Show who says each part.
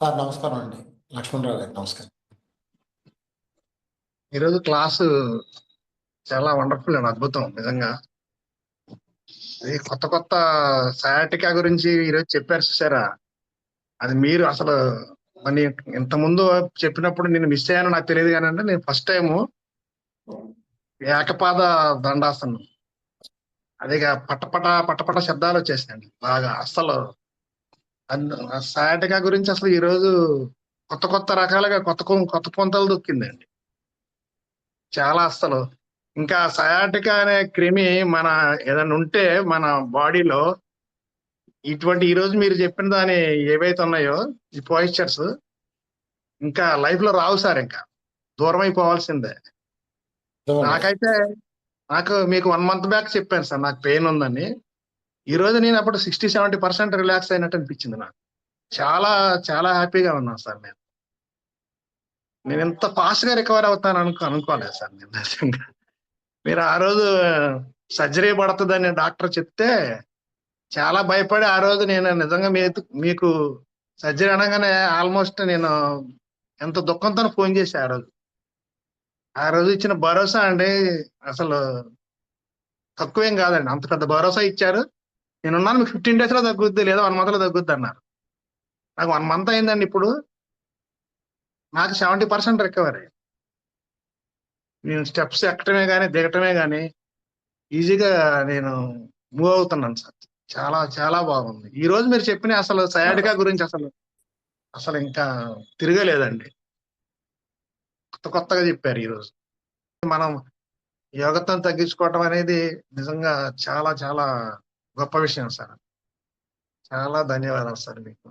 Speaker 1: Sir నమస్కారం అండి. లక్ష్మణరావు గారు నమస్కారం.
Speaker 2: ఈరోజు క్లాసు చాలా వండర్ఫుల్ అండి అద్భుతం నిజంగా. ఇది కొత్త కొత్త సయాటికా గురించి ఈరోజు చెప్పారు చూసారా? అది మీరు అసలు మరి ఇంత ముందు చెప్పినప్పుడు నేను మిస్ అయ్యాను నాకు తెలియదు కానీ అంటే నేను ఫస్ట్ టైము ఏకపాద దండాసనం. అదేగా పట్టపట పట్టపట శబ్దాలు వచ్చేసాయండి బాగా అసలు సయాటికా గురించి అసలు ఈరోజు కొత్త కొత్త రకాలుగా కొత్త కొత్త పొంతలు దొక్కిందండి. చాలా అసలు ఇంకా సయాటికా అనే క్రిమి మన ఏదైనా ఉంటే మన బాడీలో ఇటువంటి ఈ రోజు మీరు చెప్పిన దాని ఏవైతే ఉన్నాయో ఈ పాయిస్చర్స్ ఇంకా లైఫ్లో రావు సార్ ఇంకా. దూరం అయిపోవాల్సిందే. నాకైతే నాకు మీకు వన్ మంత్ బ్యాక్ చెప్పాను సార్ నాకు పెయిన్ ఉందని. ఈ రోజు నేను అప్పుడు సిక్స్టీ సెవెంటీ పర్సెంట్ రిలాక్స్ అయినట్టు అనిపించింది నాకు. చాలా చాలా హ్యాపీగా ఉన్నాను సార్ నేను. నేను ఎంత ఫాస్ట్గా రికవర్ అవుతాను అనుకో అనుకోలేదు సార్ నేను నిజంగా. మీరు ఆ రోజు సర్జరీ పడుతుందని డాక్టర్ చెప్తే చాలా భయపడి ఆ రోజు నేను నిజంగా మీ మీకు సర్జరీ అనగానే ఆల్మోస్ట్ నేను ఎంత దుఃఖంతో ఫోన్ చేసి ఆ రోజు. ఆ రోజు ఇచ్చిన భరోసా అండి అసలు తక్కువేం కాదండి అంత పెద్ద భరోసా ఇచ్చారు. నేనున్నాను మీకు ఫిఫ్టీన్ డేస్లో తగ్గుద్ది లేదా వన్ మంత్లో తగ్గుద్ది అన్నారు. నాకు వన్ మంత్ అయిందండి ఇప్పుడు. నాకు సెవెంటీ పర్సెంట్ రికవరీ నేను స్టెప్స్ ఎక్కడమే కానీ దిగటమే కానీ ఈజీగా నేను మూవ్ అవుతున్నాను సార్. చాలా చాలా బాగుంది. ఈ రోజు మీరు చెప్పిన అసలు సయాటికా గురించి అసలు అసలు ఇంకా తిరగలేదండి. కొత్త కొత్తగా చెప్పారు ఈరోజు మనం యోగత్వం తగ్గించుకోవటం అనేది నిజంగా చాలా చాలా గొప్ప విషయం సార్. చాలా ధన్యవాదాలు సార్ మీకు.